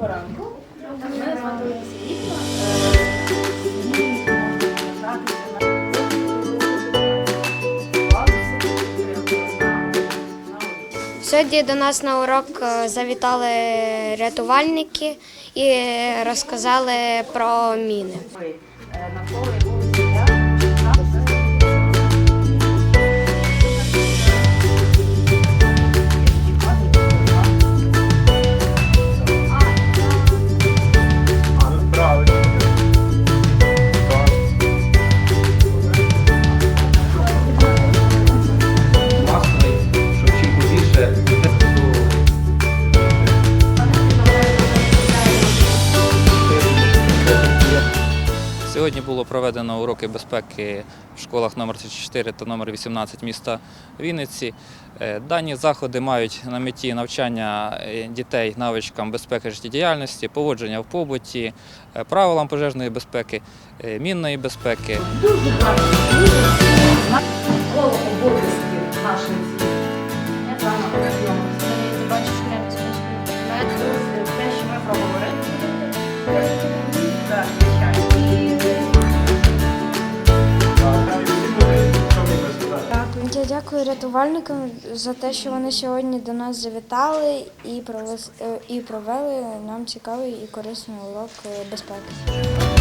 Доброго ранку. Мене звати Олеся Сьогодні до нас на урок е, завітали рятувальники і розказали про міни. Сьогодні було проведено уроки безпеки в школах номер 34 та номер 18 міста Вінниці. Е, Дані заходи мають на меті навчання е, дітей навичкам безпеки життєдіяльності, поводження в побуті, е, правилам пожежної безпеки, мінної безпеки. Дуже. Коло обов'язків наших Те, що ми проговорили. Дякую рятувальникам за те, що вони сьогодні до нас завітали і провели, і провели нам цікавий і корисний урок безпеки.